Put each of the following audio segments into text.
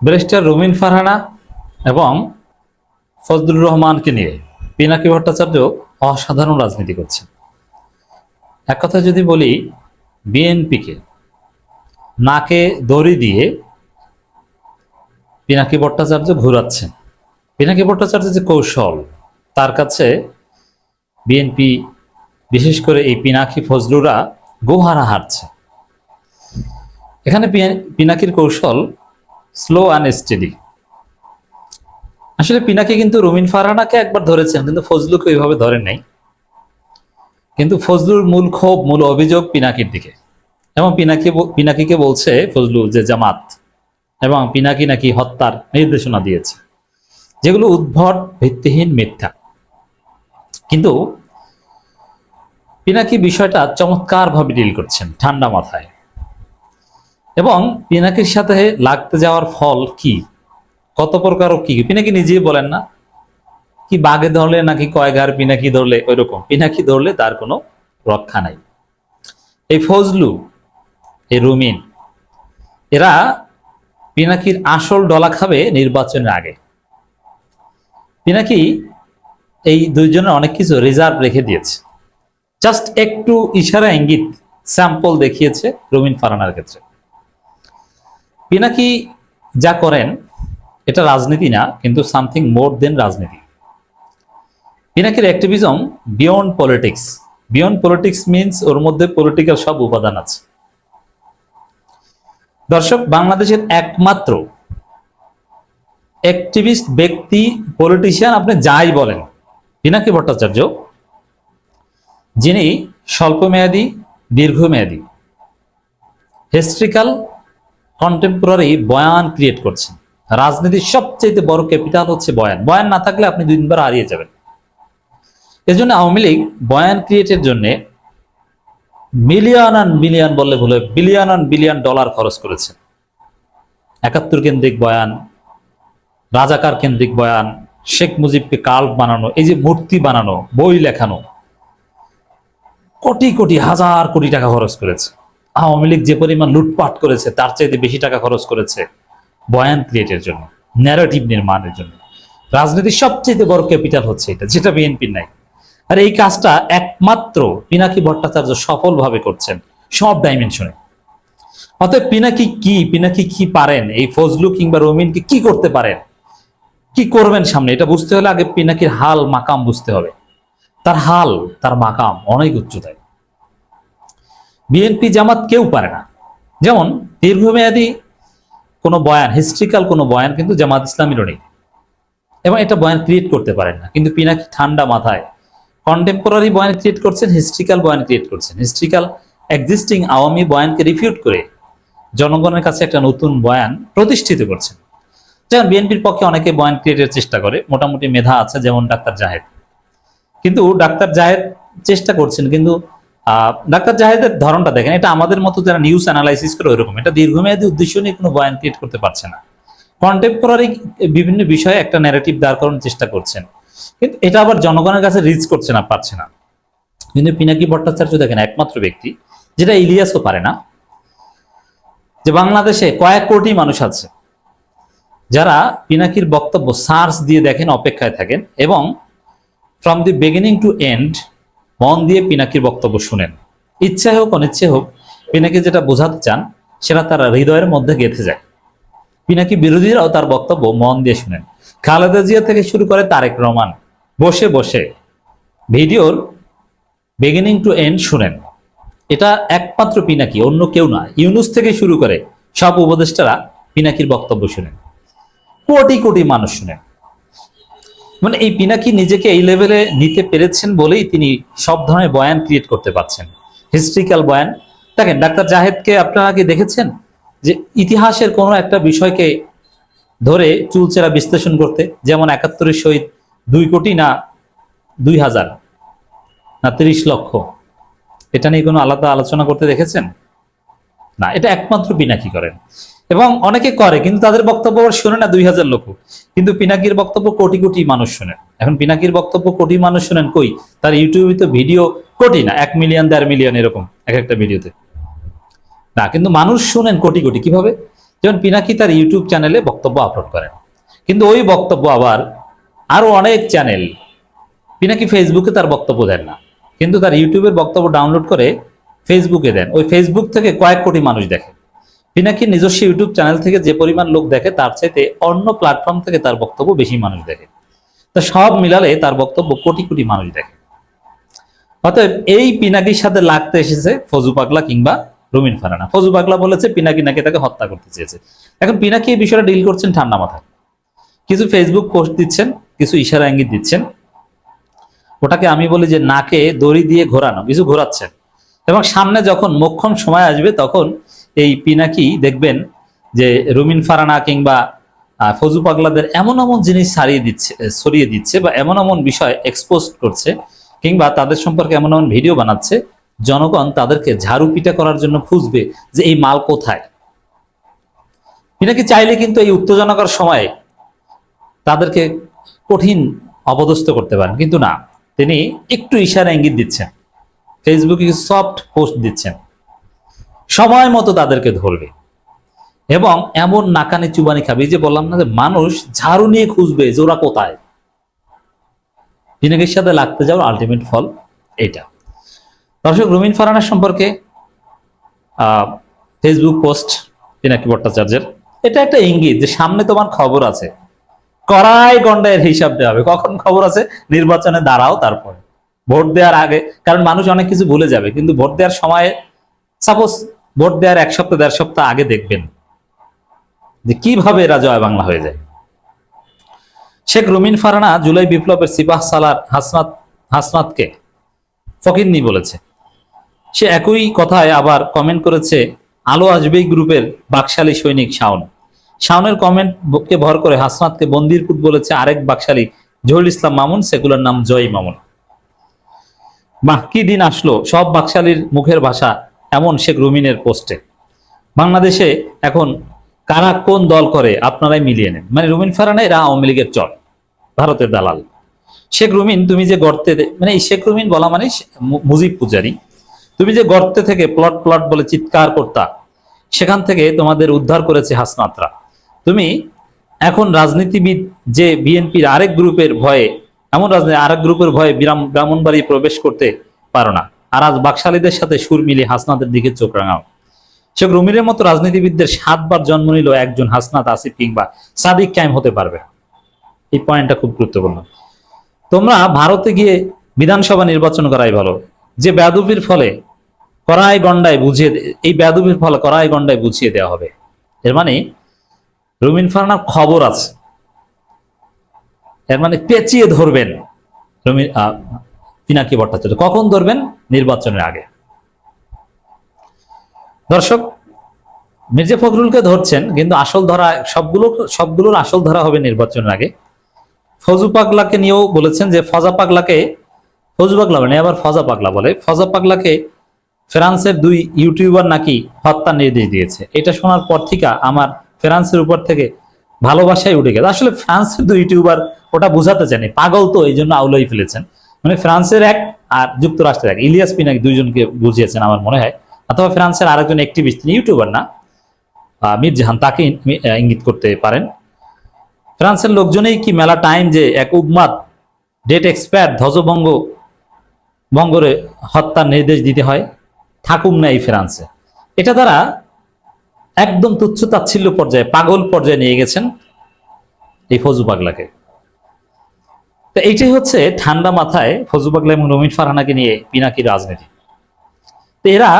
Barrister রুমিন ফারহানা এবং ফজলুর রহমানকে নিয়ে পিনাকি ভট্টাচার্য অসাধারণ রাজনীতি করছে এক কথা যদি বলি, বিএনপিকে নাকে দড়ি দিয়ে পিনাকি ভট্টাচার্য ঘুরাচ্ছেন। পিনাকি ভট্টাচার্যের যে কৌশল, তার কাছে বিএনপি, বিশেষ করে এই পিনাকি ফজলুরা গোহারা হারছে। এখানে পিনাকির কৌশল স্লো অ্যান্ড স্টেডি আসলে পিনাকি কিন্তু রুমিন ফারহানাকে একবার ধরেছেন, কিন্তু ফজলুকে ওইভাবে ধরেন নাই। কিন্তু ফজলুর মূল ক্ষোভ, মূল অভিযোগ পিনাকির দিকে। এবং পিনাকি পিনাকিকে বলছে ফজলু যে জামাত, এবং পিনাকি নাকি হত্যার নির্দেশনা দিয়েছে। যেগুলো উদ্ভট, ভিত্তিহীন মিথ্যা। কিন্তু পিনাকি বিষয়টা চমৎকারভাবে ডিল করছেন, ঠান্ডা মাথায়। এবং পিনাকির সাথে লাগতে যাওয়ার ফল কি? কত প্রকার কি? পিনাকি নিজেই বলেন না। কি বাঘে ধরলে নাকি কয়গার পিনাকি ধরলে ওইরকম। পিনাকি ধরলে তার কোনো রক্ষা নাই। এই ফজলু, এই রুমিন, এরা পিনাকির আসল ডলা খাবে নির্বাচনের আগে। পিনাকি এই দুইজনের অনেক কিছু রিজার্ভ রেখে দিয়েছে। জাস্ট একটু ইশারা ইঙ্গিত স্যাম্পল দেখিয়েছে রুমিন ফারানার ক্ষেত্রে। পিনাকি যা করেন, এটা রাজনীতি না, কিন্তু সামথিং মোর দেন রাজনীতি। পিনাকির activism beyond politics beyond politics means ওর মধ্যে পলিটিক্যাল সব উপাদান আছে। দর্শক, বাংলাদেশের একমাত্র অ্যাক্টিভিস্ট ব্যক্তি পলিটিশিয়ান আপনি যাই বলেন, পিনাকি ভট্টাচার্য, যিনি স্বল্পমেয়াদী, দীর্ঘমেয়াদী হিস্ট্রিক্যাল কন্টেম্পোরারি বয়ান ক্রিয়েট করছেন। রাজনীতির সবচেয়ে বড় ক্যাপিটাল হচ্ছে বয়ান। বয়ান না থাকলে আপনি দুই তিনবার হারিয়ে যাবেন। এজন্য আওয়ামী লীগ বয়ান ক্রিয়েটের জন্য মিলিয়ন অন মিলিয়ন বললে ভুল বিলিয়ন অন বিলিয়ন ডলার খরচ করেছে। একাত্তর কেন্দ্রিক বয়ান, রাজাকার কেন্দ্রিক বয়ান, শেখ মুজিবকে কাল্প বানানো, এই যে মূর্তি বানানো, বই লেখানো, কোটি কোটি হাজার কোটি টাকা খরচ করেছে। আওয়ামী লীগ যে পরিমাণ লুটপাট করেছে, তার চাইতে বেশি টাকা খরচ করেছে বয়ান ক্রিয়েটের জন্য ন্যারেটিভ নির্মাণের জন্য। রাজনীতির সবচেয়ে বড় ক্যাপিটাল হচ্ছে এটা, যেটা বিএনপির নাই। আর এই কাজটা একমাত্র পিনাকি ভট্টাচার্য সফলভাবে করছেন, সব ডাইমেনশনে অতএব পিনাকি কি পিনাকি কি পারেন, এই ফজলু কিংবা রমিনকে কি করতে পারেন, কি করবেন সামনে, এটা বুঝতে হলে আগে পিনাকির হাল, মাকাম বুঝতে হবে। তার হাল, তার মাকাম অনেক উচ্চতায়। বিএনপি জামাত কেউ পারে না। যেমন দীর্ঘমেয়াদী কোনো বয়ান হিস্ট্রিক্যাল কোনো বয়ান কিন্তু জামাত ইসলামীরও নেই। এবং এটা বয়ান ক্রিয়েট করতে পারেন না। কিন্তু পিনাকি ঠান্ডা মাথায় কন্টেম্পোরারি বয়ান ক্রিয়েট করছেন হিস্ট্রিক্যাল বয়ান ক্রিয়েট করছেন। হিস্ট্রিক্যাল এক্সিস্টিং আওয়ামী বয়ানকে রিফিউট করে জনগণের কাছে একটা নতুন বয়ান প্রতিষ্ঠিত করছেন। যেমন বিএনপির পক্ষে অনেকে বয়ান ক্রিয়েটের চেষ্টা করে, মোটামুটি মেধা আছে যেমন ডাক্তার জাহেদ। কিন্তু ডাক্তার জাহেদ চেষ্টা করছেন, কিন্তু ডাক্তার জাহেদের ধরনটা দেখেন, এটা আমাদের মতো যারা নিউজ অ্যানালাইসিস করে ওইরকম। এটা দীর্ঘমেয়াদী উদ্দেশ্য নিয়ে কোনো বয়ান ক্রিয়েট করতে পারছে না। কন্টেম্পোরারি বিভিন্ন বিষয়ে একটা ন্যারেটিভ দাঁড় করানোর চেষ্টা করছেন। কিন্তু এটা আবার জনগণের কাছে রিচ করছে না, পারছে না। কিন্তু পিনাকি ভট্টাচার্য দেখেন, একমাত্র ব্যক্তি, যেটা ইলিয়াসও পারে না। যে বাংলাদেশে কয়েক কোটি মানুষ আছে, যারা পিনাকির বক্তব্য সার্চ দিয়ে দেখেন, অপেক্ষায় থাকেন এবং from the beginning to end মন দিয়ে পিনাকির বক্তব্য শুনেন। ইচ্ছা হোক, অনিচ্ছে হোক, পিনাকি যেটা বোঝাতে চান, সেটা তার হৃদয়ের মধ্যে গেঁথে যায়। পিনাকি বিরোধীরাও তার বক্তব্য মন দিয়ে শুনেন। খালেদা জিয়া থেকে শুরু করে তারেক রহমান বসে বসে ভিডিওর বিগিনিং টু এন্ড শুনেন। এটা একমাত্র পিনাকি, অন্য কেউ না। ইউনুস থেকে শুরু করে সব উপদেষ্টারা পিনাকির বক্তব্য শুনেন। কোটি কোটি মানুষ শুনেন। মানে এই পিনাকি নিজেকে এই লেভেলে নিতে পেরেছেন বলেই তিনি সব ধরনের বয়ান ক্রিয়েট করতে পারছেন। হিস্ট্রিক্যাল বয়ান। দেখেন, ডাক্তার জাহেদকে আপনারা কি দেখেছেন? যে ইতিহাসের কোনো একটা বিষয়কে ধরে চুলচেরা বিশ্লেষণ করতে, যেমন একাত্তরের সহিত দুই কোটি না দুই হাজার, না তিরিশ লক্ষ, এটা নিয়ে কোনো আলাদা আলোচনা করতে দেখেছেন? না, এটা একমাত্র পিনাকি করেন। এবং অনেকে করে, কিন্তু তাদের বক্তব্য শোনে না দুই হাজার লোক কিন্তু পিনাকির বক্তব্য কোটি কোটি মানুষ শোনেন। এখন পিনাকির বক্তব্য কোটি মানুষ শোনেন কই? তার ইউটিউবে তো ভিডিও কোটি না, এক মিলিয়ন, দেড় মিলিয়ন এরকম, এক একটা ভিডিওতে। না, কিন্তু মানুষ শুনেন কোটি কোটি। কীভাবে? যেমন পিনাকি তার ইউটিউব চ্যানেলে বক্তব্য আপলোড করেন। কিন্তু ওই বক্তব্য আবার আরও অনেক চ্যানেল, পিনাকি ফেসবুকে তার বক্তব্য দেন না। কিন্তু তার ইউটিউবের বক্তব্য ডাউনলোড করে ফেসবুকে দেন। ওই ফেসবুক থেকে কয়েক কোটি মানুষ দেখে। পিনাকি নিজস্ব ইউটিউব চ্যানেল থেকে যে পরিমাণ লোক দেখে, তার চাইতে অন্য প্ল্যাটফর্ম থেকে তার বক্তব্য বেশি মানুষ দেখে। তো সব মিলালে তার বক্তব্য কোটি কোটি মানুষ দেখে। অতএব এই পিনাকির সাথে লাগতে এসেছে ফজু পাগলা কিংবা রুমিন ফারানা। ফজু পাগলা বলেছে পিনাকি নাকি তাকে হত্যা করতে চেয়েছে। এখন পিনাকি এই বিষয়টা ডিল করছেন ঠান্ডা মাথায়। কিছু ফেসবুক পোস্ট দিচ্ছেন, কিছু ইশারা ইঙ্গিত দিচ্ছেন। ওটাকে আমি বলি যে নাকে দড়ি দিয়ে ঘোরানো, কিছু ঘোরাচ্ছেন। এবং সামনে যখন মোক্ষম সময় আসবে, তখন এই পিনাকি দেখবেন যে রুমিন ফারানা কিংবা ফজু পাগলাদের এমন এমন জিনিস ছাড়িয়ে দিচ্ছে ছড়িয়ে দিচ্ছে বা এমন এমন বিষয় এক্সপোজ করছে কিংবা তাদের সম্পর্কে এমন এমন ভিডিও বানাচ্ছে, জনগণ তাদেরকে ঝাড়ু পিটা করার জন্য খুঁজবে যে এই মাল কোথায়। পিনাকি চাইলে কিন্তু এই উত্তেজনাকর সময়ে তাদেরকে কঠিন অপদস্থ করতে পারেন, কিন্তু না, তিনি একটু ইশারা ইঙ্গিত দিচ্ছেন। ফেসবুকে সফট পোস্ট দিচ্ছেন। সময় মতো তাদেরকে ধরবে। এবং এমন নাকানি চুবানি খাবে যে বললাম না যে মানুষ ঝাড়ু নিয়ে খুঁজবে যে ওরা কোথায়। পিনাকির সাথে লাগতে যাওয়ার আলটিমেট ফল এটা। দর্শক, রুমিন ফারানার সম্পর্কে ফেসবুক পোস্ট পিনাকি ভট্টাচার্যের, এটা একটা ইঙ্গিত যে সামনে তোমার খবর আছে। কড়াই গন্ডায়ের হিসাব দেওয়া হবে। কখন খবর আছে? নির্বাচনে দাঁড়াও তারপরে। ভোট দেওয়ার আগে। কারণ মানুষ অনেক কিছু ভুলে যাবে, কিন্তু ভোট দেওয়ার সময়ে সাপোজ ভোট দেওয়ার এক সপ্তাহ, দেড় সপ্তাহ আগে দেখবেন যে কীভাবে এরা জয় বাংলা হয়ে যায়। শেখ রুমিন ফারানা জুলাই বিপ্লবের সিপাহ সালার হাসনাত, হাসনাতকে ফকিন্নি বলেছে। সে একই কথায় আবার কমেন্ট করেছে, আলো আসবেই গ্রুপের বাকশালী সৈনিক শাওন। শাওনের কমেন্টকে ভর করে হাসনাতকে বন্দির পুত বলেছে আরেক বাকশালী জহুল ইসলাম মামুন সেগুলোর নাম জয় মামুন। বাহ, কি দিন আসলো, সব বাকশালীর মুখের ভাষা এমন শেখ রুমিনের পোস্টে। বাংলাদেশে এখন কারা কোন দল করে আপনারাই মিলিয়ে নেন। মানে রুমিন ফারানা এরা আওয়ামী লীগের চল ভারতের দালাল। শেখ রুমিন, তুমি যে গর্তে মানে এই শেখ রুমিন বলা মানে মুজিব পূজারি। তুমি যে গর্তে থেকে প্লট প্লট বলে চিৎকার করতা, সেখান থেকে তোমাদের উদ্ধার করেছে হাসনাতরা। তুমি এখন রাজনীতিবিদ যে বিএনপির আরেক গ্রুপের ভয়ে, এমন রাজনীতি আরেক গ্রুপের ভয়ে ব্রাহ্মণবাড়ি প্রবেশ করতে পারো না। আর আজ বাকশালীদের সাথে সুর মিলিয়ে হাসনাতের দিকে চোখ রাঙাও। শেখ রুমিনের মতো রাজনীতিবিদদের সাতবার জন্ম নিল একজন হাসনাত আসিফ কিংবা সাদিক ক্যাম হতে পারবে এই পয়েন্টটা খুব গুরুত্বপূর্ণ। তোমরা ভারতে গিয়ে বিধানসভা নির্বাচন করাই ভালো। যে ব্যাদুবির ফলে কড়াই গন্ডায় বুঝিয়ে এই ব্যাদুবির ফলে কড়াই গন্ডায় বুঝিয়ে দেওয়া হবে। এর মানে রুমিন ফারনার খবর আছে। এর মানে পেঁচিয়ে ধরবেন রুমিন পিনাকি ভট্টাচার্য। কখন ধরবেন? নির্বাচনের আগে। দর্শক, মির্জা ফখরুলকে ধরছেন, কিন্তু আসল ধরা সবগুলো, সবগুলোর আসল ধরা হবে নির্বাচনের আগে। ফজু পাগলাকে নিয়েও বলেছেন যে, ফজা পাগলাকে, ফজু পাগলা মানে আবার ফজা পাগলা বলে, ফজা পাগলাকে ফ্রান্সের দুই ইউটিউবার নাকি হত্যার নির্দেশ দিয়েছে। এটা শোনার পর থেকে আমার ফ্রান্সের উপর থেকে ভালোবাসায় উঠে গেছে। আসলে ফ্রান্সের দুই ইউটিউবার ওটা বোঝাতে চায়নি। পাগল তো এই জন্য আউলাই ফেলেছেন। মানে ফ্রান্সের এক আর যুক্তরাষ্ট্রের এক। ইলিয়াস পিনাকি দুইজনকে বুঝিয়েছেন আমার মনে হয়। অথবা ফ্রান্সের আরেকজন অ্যাক্টিভিস্ট তিনি ইউটিউবার না? আহ, মির্জাহান তাকে ইঙ্গিত করতে পারেন। ফ্রান্সের লোকজনেই কি মেলা টাইম যে এক উন্মাদ ডেট এক্সপায়ার ধ্বজভঙ্গ ভঙ্গরে হত্যার নির্দেশ দিতে হয় থাকুম না এই ফ্রান্সে। এটা তারা একদম তুচ্ছ তাচ্ছিল্য পর্যায়ে পাগল পর্যায়ে নিয়ে গেছেন এই ফজু পাগলাকে। তো এইটাই হচ্ছে ঠান্ডা মাথায় ফজুবাগলা এবং রমিন ফারহানাকে নিয়ে পিনাকি রাজনীতি। তো এরা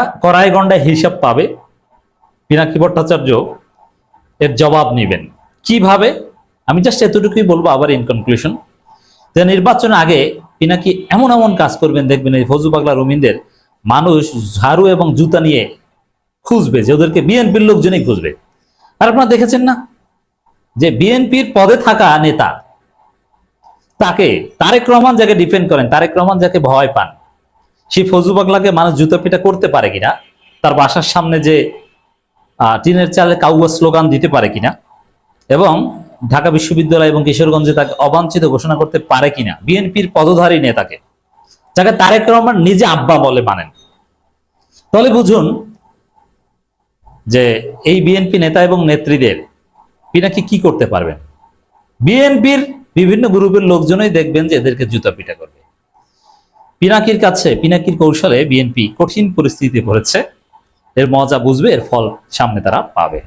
গন্ডায় হিসাব পাবে, পিনাকি ভট্টাচার্য এর জবাব নেবেন। কীভাবে? আমি জাস্ট এতটুকুই বলব আবার ইন কনক্লুশন যে নির্বাচনের আগে পিনাকি এমন এমন কাজ করবেন, দেখবেন এই ফজু পাগলা, রমিনদের মানুষ ঝাড়ু এবং জুতা নিয়ে খুঁজবে, যে ওদেরকে বিএনপির লোকজনই খুঁজবে। আর আপনারা দেখেছেন না? যে বিএনপির পদে থাকা নেতা তাকে, তারেক রহমান যাকে ডিফেন্ড করেন, তারেক রহমান যাকে ভয় পান, সেই ফজু পাগলাকে মানুষ জুতো পিটা করতে পারে কিনা, তার বাসার সামনে যে টিনের চালে কাউয়া স্লোগান দিতে পারে কিনা, এবং ঢাকা বিশ্ববিদ্যালয় এবং কিশোরগঞ্জে তাকে অবাঞ্ছিত ঘোষণা করতে পারে কিনা, বিএনপির পদধারী নেতাকে, যাকে তারেক রহমান নিজে আব্বা বলে মানেন। তাহলে বুঝুন যে, এই বিএনপি নেতা এবং নেত্রীদের, পিনাকি কি করতে পারবেন? বিএনপির বিভিন্ন গ্রুপের লোকজনই দেখবেন যে এদেরকে জুতা পিটা করবে। পিনাকির কাছে, পিনাকির কৌশলে বিএনপি কঠিন পরিস্থিতিতে পড়েছে। এর মজা বুঝবে, এর ফল সামনে তারা পাবে।